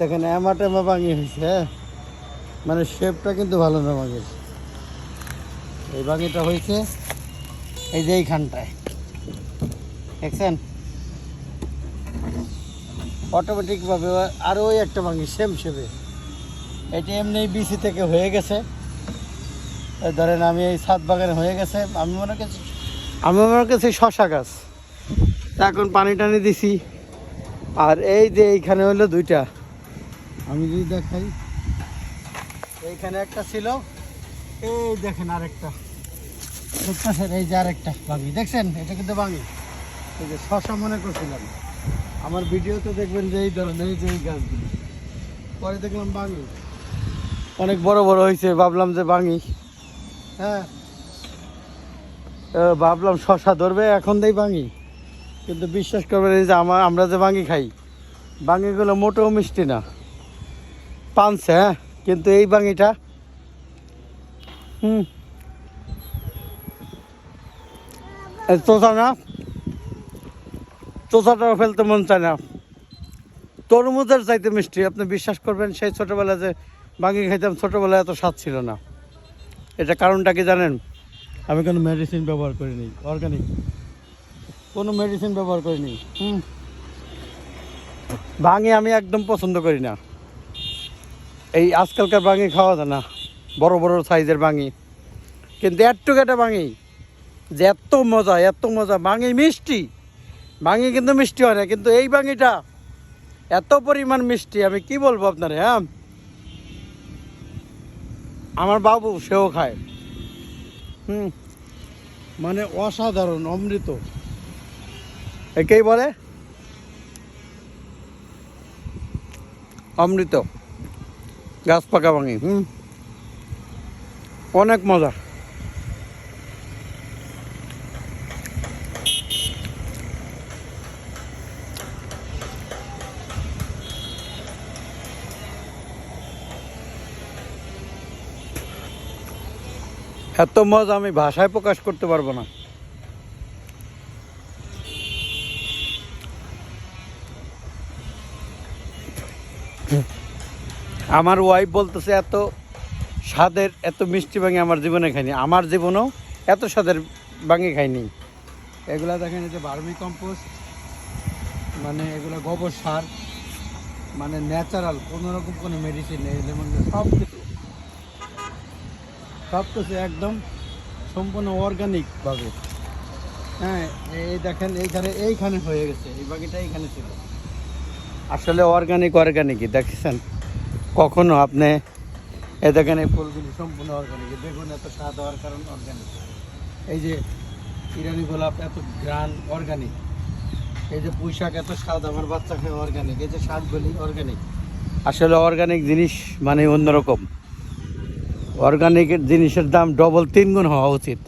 দেখেন এমা টেমা ভাঙি হয়েছে হ্যাঁ? মানে শেপটা কিন্তু ভালো না বাঙির এই বাঙিটা হয়েছে এই যে এইখানটায়। দেখছেন? অটোমেটিকভাবে আরও ওই একটা ভাঙি সেম শেপে এটি এমনি বিসি থেকে হয়ে গেছে। ধরেন আমি এই ছাদ বাগানে হয়ে গেছে, আমি মনে করছি আমি মনে করছি শশা গাছ। এখন পানি টানি দিছি। আর এই যে এইখানে হলো দুইটা। আমি যদি দেখাই। এইখানে একটা ছিল। এই দেখেন আরেকটা। দেখতেছেন, এই যে আরেকটা বাঙি দেখছেন? এটা কিন্তু বাঙি এই যে শশা মনে করছিলাম। আমার ভিডিওতে দেখবেন যে এই ধরনের, এই যে এই গাছগুলো। পরে দেখলাম বাঙি অনেক বড় বড় হয়েছে, ভাবলাম যে বাঙি হ্যাঁ। ভাবলাম শশা ধরবে, এখন দেই বাঙি কিন্তু বিশ্বাস করবেন, এই যে আমার আমরা যে বাঙি খাই বাঙিগুলো মোটেও মিষ্টি না। পানছে হ্যাঁ? কিন্তু এই বাঙিটা হুম। চোষা না? চোষাটাও ফেলতে মন চায় না। তরমুজের চাইতে মিষ্টি আপনি বিশ্বাস করবেন সেই ছোটোবেলায় যে বাঙি খাইতাম ছোটোবেলায় এত স্বাদ ছিল না। এটা কারণটা কি জানেন? আমি কোনো মেডিসিন ব্যবহার করিনি অর্গানিক কোনো মেডিসিন ব্যবহার করিনি হুম। ভাঙি আমি একদম পছন্দ করি না। এই আজকালকার বাঙি খাওয়া যায় না। বড় বড় সাইজের বাঙি। কিন্তু একটুকু একটা বাঙি। যে এত মজা এত মজা। বাঙি মিষ্টি। বাঙি কিন্তু মিষ্টি হয় না। কিন্তু এই বাঙিটা এত পরিমাণ মিষ্টি। আমি কি বলব আপনার হ্যাঁ? আমার বাবু, সেও খায়। হুম। মানে অসাধারণ, অমৃত। একেই বলে অমৃত। গাছ পাকা ভাঙি হুম? অনেক মজা। এত মজা আমি ভাষায় প্রকাশ করতে পারব না। আমার ওয়াইফ বলতেছে এত স্বাদের এত মিষ্টি ভাঙি আমার জীবনে খাইনি। আমার জীবনেও এত স্বাদের ভাঙি খাইনি। এগুলা দেখেন এই যে ভার্মি কম্পোস্ট মানে এগুলো গোবর সার মানে ন্যাচারাল কোনো রকম কোনো মেডিসিন নেই যেমন সব কিছু। সব কিছু একদম সম্পূর্ণ অর্গানিকভাবে হ্যাঁ এই দেখেন এইখানে এইখানে হয়ে গেছে এই বাকিটা এইখানে ছিল। আসলে অর্গানিক অর্গানিকই দেখছেন? কখনো আপনি এ দেখেন এই ফুলগুলি সম্পূর্ণ অর্গানিক দেখুন এত স্বাদ হওয়ার কারণ অর্গানিক এই যে ইরানি গোলাপ এত গ্রান অর্গানিক এই যে পুঁইশাক এত স্বাদ আমার বাচ্চা খায় অর্গানিক এই যে শাকগুলি অর্গানিক আসলে অর্গানিক জিনিস মানে অন্যরকম। অর্গানিক জিনিসের দাম ডবল তিন গুণ হওয়া উচিত।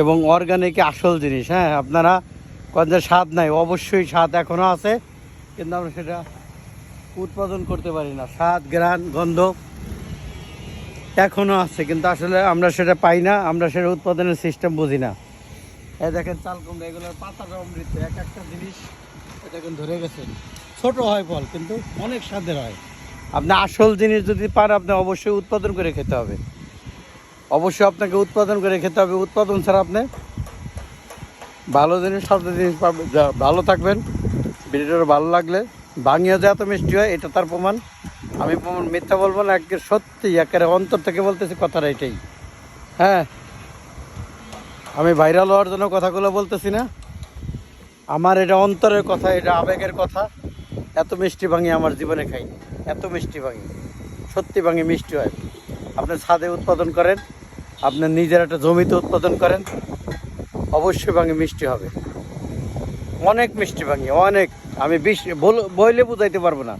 এবং অর্গানিক আসল জিনিস হ্যাঁ আপনারা কোন যে স্বাদ নাই, অবশ্যই স্বাদ এখনও আছে, কিন্তু আমরা সেটা উৎপাদন করতে পারি না। স্বাদ গ্রান গন্ধ এখনও আছে কিন্তু আসলে আমরা সেটা পাই না আমরা সেটা উৎপাদনের সিস্টেম বুঝি না। এই দেখেন চাল কুমড়া এগুলোর পাতাটা অমৃত এক একটা জিনিস এটা দেখেন ধরে গেছে। ছোট হয় ফল কিন্তু অনেক স্বাদের হয়। আপনি আসল জিনিস যদি পান আপনি অবশ্যই উৎপাদন করে খেতে হবে। অবশ্যই আপনাকে উৎপাদন করে খেতে হবে। উৎপাদন ছাড়া আপনি ভালো জিনিস সব জিনিস পাবেন ভালো থাকবেন। ভিডিওটা ভালো লাগলে বাংলা যে এত মিষ্টি হয়, এটা তার প্রমাণ। আমি প্রমাণ মিথ্যা বলব না একের সত্যি, একেবারে অন্তর থেকে বলতেছি কথাটা এটাই। হ্যাঁ আমি ভাইরাল হওয়ার জন্য কথাগুলো বলতেছি না। আমার এটা অন্তরের কথা, এটা আবেগের কথা। এত মিষ্টি ভাঙি আমার জীবনে খাইনি এত মিষ্টি ভাঙি সত্যি ভাঙি মিষ্টি হয়। আপনি ছাদে উৎপাদন করেন, আপনি নিজের একটা জমিতে উৎপাদন করেন, অবশ্যই ভাঙি মিষ্টি হবে। অনেক মিষ্টি ভাঙি অনেক। আমি বিশ বলে বুঝাইতে পারব না।